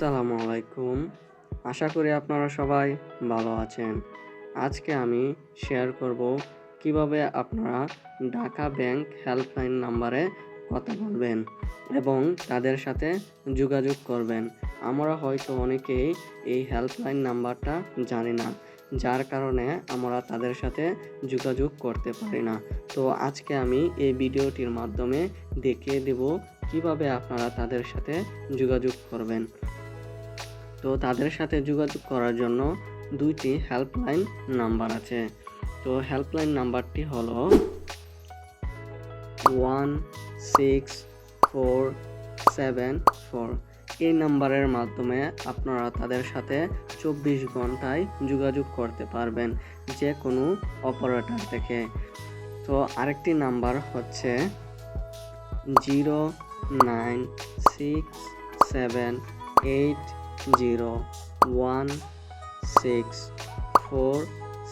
আসসালামু আলাইকুম। আশা করি আপনারা সবাই ভালো আছেন। আজকে আমি শেয়ার করব কীভাবে আপনারা ঢাকা ব্যাংক হেল্পলাইন নাম্বারে কথা বলবেন এবং তাদের সাথে যোগাযোগ করবেন। আমরা হয়তো অনেকেই এই হেল্পলাইন নাম্বারটা জানি না, যার কারণে আমরা তাদের সাথে যোগাযোগ করতে পারি না। তো আজকে আমি এই ভিডিওটির মাধ্যমে দেখিয়ে দেব কীভাবে আপনারা তাদের সাথে যোগাযোগ করবেন। তো তাদের সাথে যোগাযোগ করার জন্য দুইটি হেল্পলাইন নাম্বার আছে। তো হেল্পলাইন নাম্বারটি হল one six four seven four এই নাম্বারের মাধ্যমে আপনারা তাদের সাথে চব্বিশ ঘন্টায় যোগাযোগ করতে পারবেন যে কোনো অপারেটর থেকে। তো আরেকটি নাম্বার হচ্ছে zero nine six seven eight zero, one, six, four,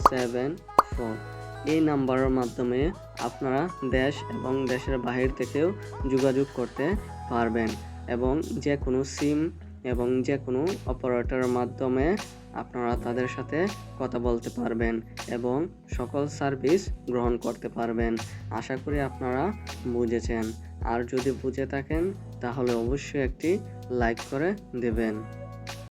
seven, four. এই নাম্বারের মাধ্যমে আপনারা দেশ এবং দেশের বাহির থেকেও যোগাযোগ করতে পারবেন এবং যে কোনো সিম এবং যে কোনো অপারেটরের মাধ্যমে আপনারা তাদের সাথে কথা বলতে পারবেন এবং সকল সার্ভিস গ্রহণ করতে পারবেন। আশা করি আপনারা বুঝেছেন। আর যদি বুঝে থাকেন, তাহলে অবশ্যই একটি লাইক করে দেবেন।